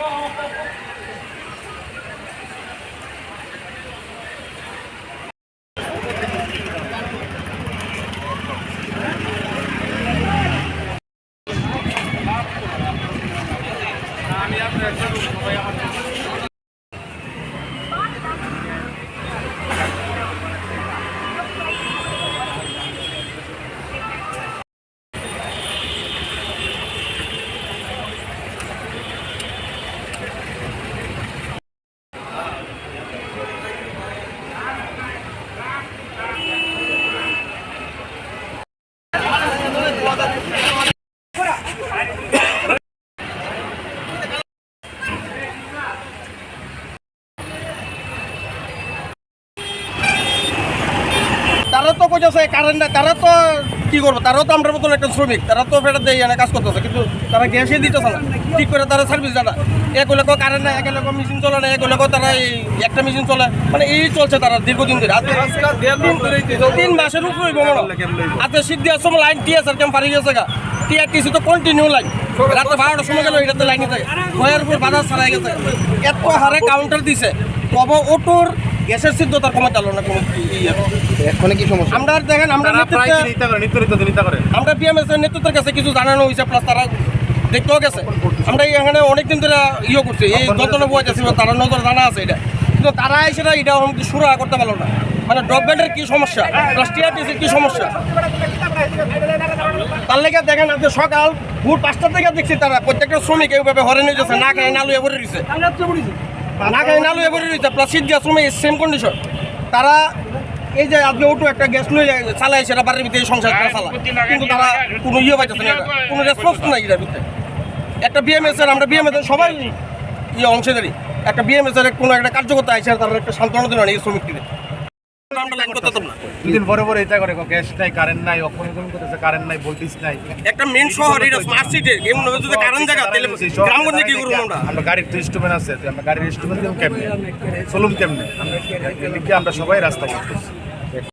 Oh, 方です。তারা তো কইতেছে current না তারা তো কি করব? তারাও তো আমরা মতন একটা শ্রমিক। তারা তো ফেরত দেয় এনে কাজ করতেছে। কিন্তু তারা গ্যাসে দিতেছে না। ঠিক করে তারা সার্ভিস জানা এক লোক কারেন্ট না এক লোক মেশিন চলে না এক লোক তারা এই একটা মেশিন চলে। মানে এই চলছে তারা দীর্ঘদিন ধরে। তিন মাসের উপরে আজকে সিদ্ধি আসম লাইন টিএসআর ক্যাম্প পারি গেছে গা। টিআরটিসি তো কন্টিনিউ লাইন রাতে বারোটার সময় গেল এটাতে লাইনে থাকে ভয়ের উপর বাজার ছাড়াই গেছে। এত হারে কাউন্টার দিছে। কব অটোর গ্যাসের সিদ্ধতার কমে চালো না কোনো ইয়ে। কি সমস্যা? আমরা দেখেন আমরা নেতৃত্বে আমরা বিএমএস এর নেতৃত্বের কাছে কিছু জানানো হয়েছে প্লাস তারা দেখতেও গেছে। আমরা এখানে অনেকদিন ধরে ইয়ে করছি এই যন্ত্রণা বয়ে যাচ্ছি তারা নজর জানা আছে এটা। কিন্তু তারা এসে এটা সুরা করতে পারল না। মানে ড্রপব্যান্ডের কি সমস্যা? প্লাস টিআরটিসির কি সমস্যা? তার লেগে দেখেন আপনি সকাল ভোর পাঁচটার থেকে দেখছি তারা প্রত্যেকটা শ্রমিক এইভাবে হরে নিয়ে যাচ্ছে না খায় নালু এবারে দিচ্ছে না খায় এবারে দিচ্ছে প্লাস শীত গ্যাস শ্রমিক সেম কন্ডিশন তারা এই যে আজকে ওটু একটা গ্যাস লয়ে চালায় সেটা বাড়ির ভিতরে সংসার চালা কিন্তু তারা কোনো ইয়ে পাইতেছে না কোনো রেসপন্স নাই এটার ভিতরে। একটা বিএমএস এর আমরা বিএমএস এর সবাই ইয়ে অংশীদারি। একটা বিএমএস এর কোনো একটা কার্যকর্তা আছে তারা একটা সান্ত্বনা দিল না এই শ্রমিকদের দুদিন পরে পরে এটা করে গ্যাস নাই কারেন্ট নাই অক্ষণ করতেছে কারেন্ট নাই ভোল্টেজ নাই। একটা মেন শহর এটা স্মার্ট সিটি এমন হবে যদি কারণ জায়গা তাহলে গ্রামগঞ্জে কি করব আমরা? আমরা গাড়ির তো ইনস্ট্রুমেন্ট আছে আমরা গাড়ির ইনস্ট্রুমেন্ট কেমনে? চলুন কেমনে? আমরা আমরা সবাই রাস্তা করতেছি।